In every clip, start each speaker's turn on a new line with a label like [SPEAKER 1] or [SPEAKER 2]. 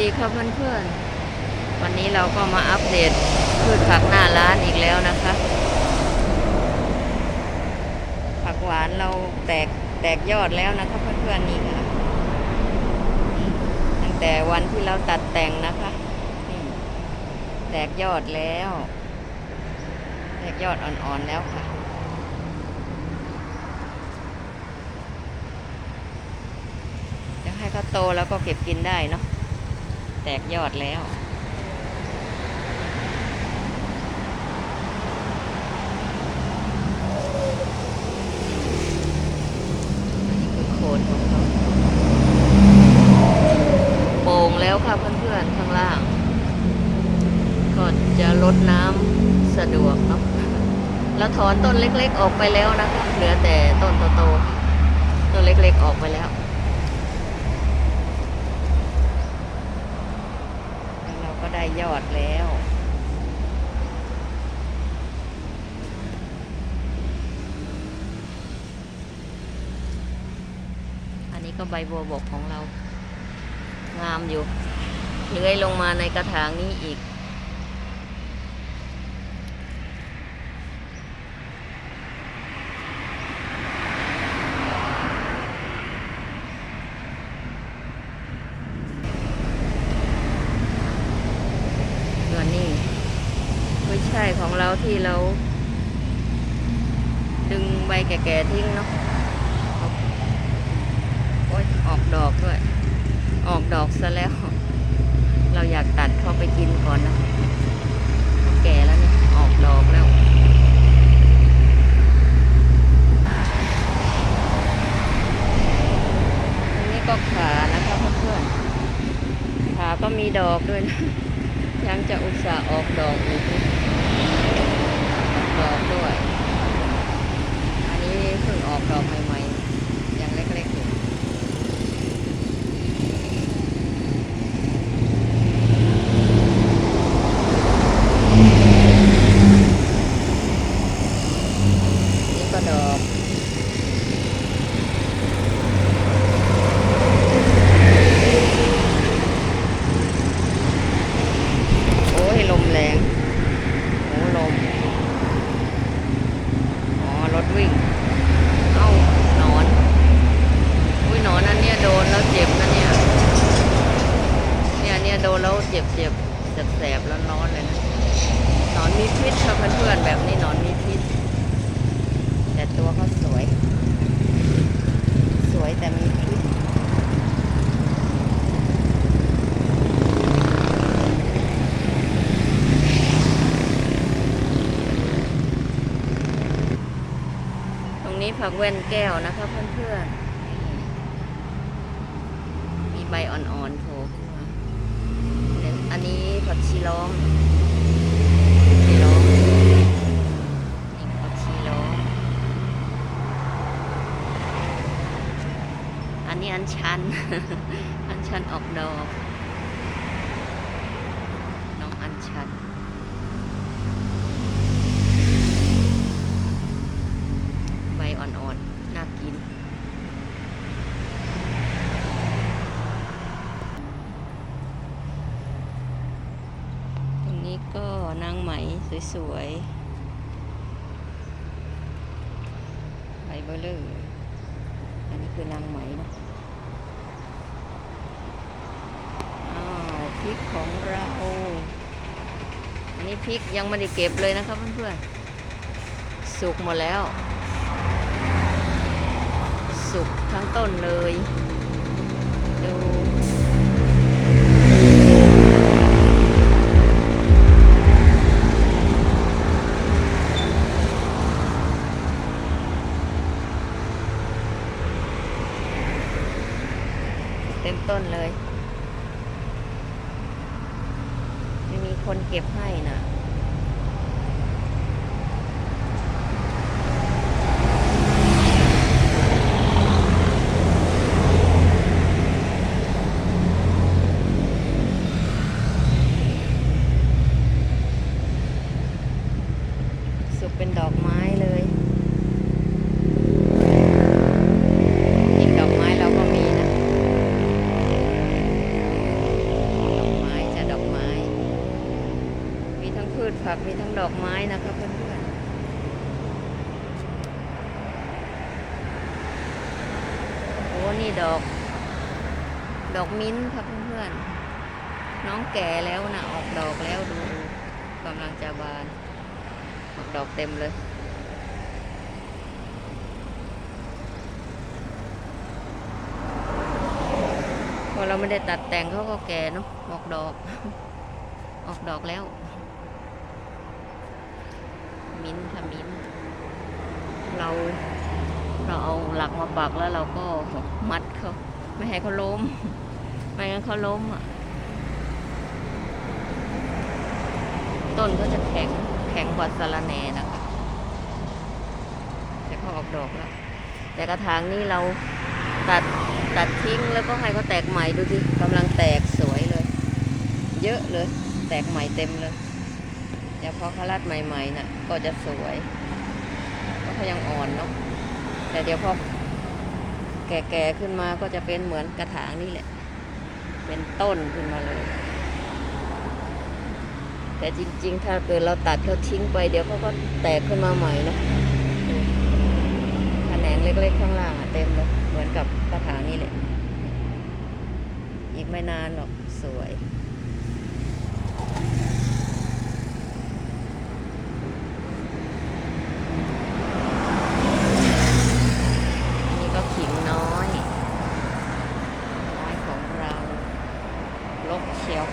[SPEAKER 1] ดีครับเพื่อนๆ วันนี้เราก็มาอัปเดตพืชผักหน้าร้านอีกแล้วนะคะ ผักหวานเราแตกแตกยอดแล้วนะคะเพื่อนๆนี่ค่ะ ตั้งแต่วันที่เราตัดแต่งนะคะนี่แตกยอดแล้ว แตกยอดอ่อนๆแล้วค่ะเดี๋ยวให้เขาโตแล้วก็เก็บกินได้เนาะ แตกยอดแล้วอันนี้คือโคนของเขาโป่งแล้วค่ะเพื่อนๆ ข้างล่าง ก็จะลดน้ำสะดวกเนาะแล้วถอนต้นเล็กๆออกไปแล้วนะคะเหลือแต่ต้นโตๆต้นเล็กๆออกไปแล้วเราก็ได้ ยอดแล้ว อันนี้ก็ใบบัวบกของเรา งามอยู่ เลื้อยลงมาในกระถางนี้อีก ส่วนนี้กุ้ย ช่ของเราที่เรา ดึงใบแก่ๆทิ้งเนาะอาโอ๊ยออกดอกด้วย ออกดอกซะแล้ว เราอยากตัดเข้าไปกินก่อนนะแก่แล้วเนี่ยออกดอกแล้วอันนี้ก็ขานะคะเพื่อนๆขาก็มีดอกด้วยนะ ยังจะอุตส่าห์ออกดอกอีกนะออกดอกด้วย อันนี้เพิ่งออกดอกใหม่ๆ ยังเล็กๆอยู่นี่ก็ดอก โอ้ยลมแรงโอ้ลม อ๋อ รถวิ่ง เอ้าหนอน อุ้ยหนอนอันเนี้ยโดนแล้วเจ็บนะเนี่ย เนี่ยเนี่ยโดนแล้วเจ็บเจ็บแสบแสบร้อนร้อนๆเลยนะ หนอนมีพิษ ค่ะเพื่อนๆ แบบนี้นอนมีพิษ แต่ตัวเขาสวย สวยแต่มีพิษตรงนี้ผักแว่นแก้วนะคะเพื่อนๆ มีใบอ่อนๆโผล่ขึ้นมาอันนี้ผักชีล้อมชีล้อมนี่ผักชีล้อม อั นี้อันชัน อันชันออกดอก น้องอันชัน ใบอ่อนๆ น่ากิน ตรงนี้ก็นางไหมสวยๆ ใบเบลเลอร์อันนี้คือนางไหมเนอะอ้าว พริกของเราอันนี้พริกยังไม่ได้เก็บเลยนะครับเพื่อนๆ สุกหมดแล้ว สุกทั้งต้นเลย ดูเต็มต้นเลย ไม่มี คนเก็บให้นะสุกเป็นดอกไม้เลยอีกดอกไม้เราก็มีนะ ผักมีทั้งด อกไม้นะครับเพื่อนๆโอ้นี่ดอก ดอกมิ้นท์ครับเพื่อนๆ น้องแก่แล้วนะออกดอกแล้วดูกำลังจะบาน ออกดอกเต็มเลยพอเราไม่ได้ตัดแต่งเขาก็แก่เนาะออกดอก ออกดอกแล้ว มิ้นท์ค่ะมิ้น เรา เราเอาหลักมาปักแล้วเราก็มัดเขาไม่ให้เขาล้ม ไม่งั้นเขาล้มอะ ต้นก็จะแข็งแข็งกว่าสะระแหน่นะคะแต่เขาออกดอกแล้ว แต่กระถางนี้เราตัดตัดทิ้งแล้วก็ให้เขาแตกใหม่ดูดิกำลังแตกสวยเลย เยอะเลย แตกใหม่เต็มเลย เดี๋ยวพอเขารัดใหม่ๆน่ะ ก็จะสวยเพราะเขายังอ่อนเนาะแต่เดี๋ยวพอแก่ๆขึ้นมาก็จะเป็นเหมือนกระถางนี่แหละ เป็นต้นขึ้นมาเลย แต่จริง ๆ ถ้าเกิดเราตัดเขาทิ้งไป เดี๋ยวเขาก็แตกขึ้นมาใหม่นะแขนงเล็กๆข้างล่างอะเต็มเลยเหมือนกับกระถางนี่แหละ อีกไม่นานหรอกสวย นี่ก็ขิงน้อย น้อยของเราลกเชียว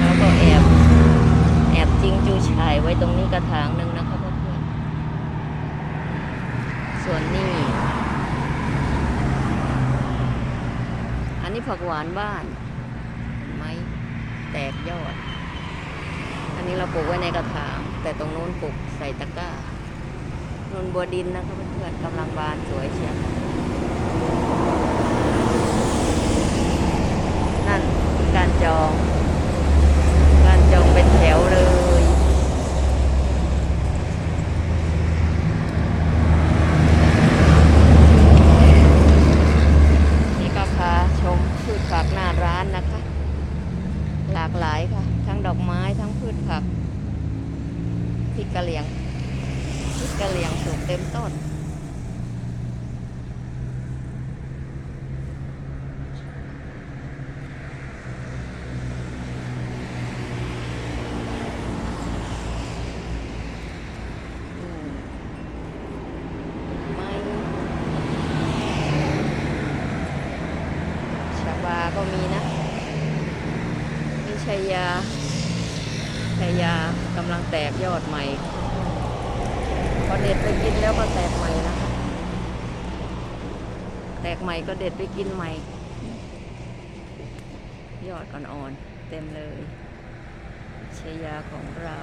[SPEAKER 1] แล้วก็แอบ แอบจิงจูชายไว้ตรงนี้กระถางหนึ่งนะครับเพื่อนๆส่วนนี่ อันนี้ ผักหวานบ้านไม้แตกยอด อันนี้เราปลูกไว้ในกระถาง แต่ตรงโน้นปลูกใส่ตะกร้านนบัวดินนะครับเพื่อนๆกำลังบานสวยเชียวนั่นการจอง การจองเป็นแถวเลย นี่ก็พาชมพืชผักหน้าร้านนะคะ หลากหลายค่ะ ทั้งดอกไม้ทั้งพืชผักพริกกะเหรี่ยงพริกกะเหรี่ยงสูงเต็มต้น อืมไม่ชาบาก็มีนะ นี่ ชัยยาชัยยากำลังแตกยอดใหม่พอเด็ดไปกินแล้วก็แตกใหม่นะคะแตกใหม่ก็เด็ดไปกินใหม่ ยอดอ่อนๆเต็มเลยชัยยาของเรา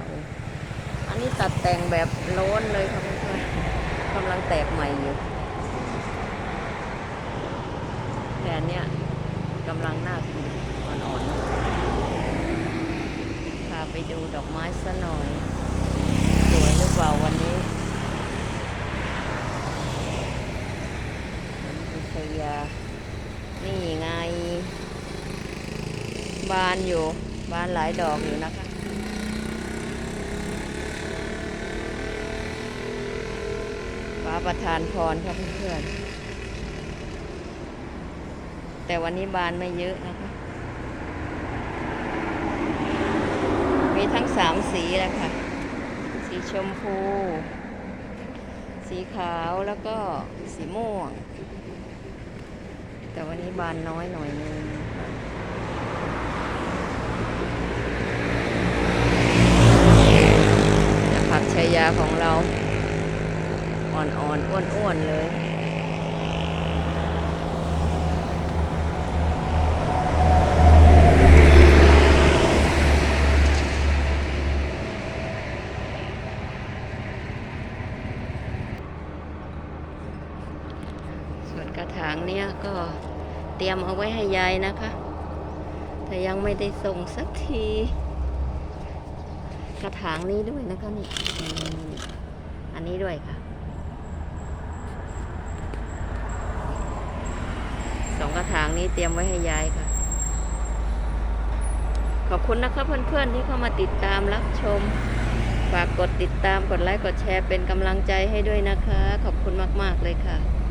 [SPEAKER 1] อันนี้ตัดแต่งแบบโล้นเลยค่ะเพื่อนๆกำลังแตกใหม่อยู่แต่เนี้ยกำลังน่ากินอ่อนๆ ไปดูดอกไม้ซะหน่อย สวยหรือเปล่าวันนี้วิทยา นี่ไง บานอยู่ บานหลายดอกอยู่นะคะฟ้าประทานพรค่ะเพื่อนๆแต่วันนี้บานไม่เยอะนะคะ มีทั้งสามสีแหละค่ะ สีชมพู สีขาวแล้วก็สีม่วง แต่วันนี้บานน้อยหน่อยนึงผักชายาของเรา อ่อนๆ อ้วนๆ เลย ส่วนกระถางเนี้ยก็ เตรียมเอาไว้ให้ยายนะคะ แต่ยังไม่ได้ส่งสักที กระถางนี้ด้วยนะคะนี่อืมนนี้ด้วยค่ะสองกระถางนี้เตรียมไว้ให้ยายค่ะ ขอบคุณนะคะเพื่อนๆที่เข้ามาติดตามรับชม ฝากกดติดตามกดไลค์กดแชร์เป็นกำลังใจให้ด้วยนะคะ ขอบคุณมากๆเลยค่ะ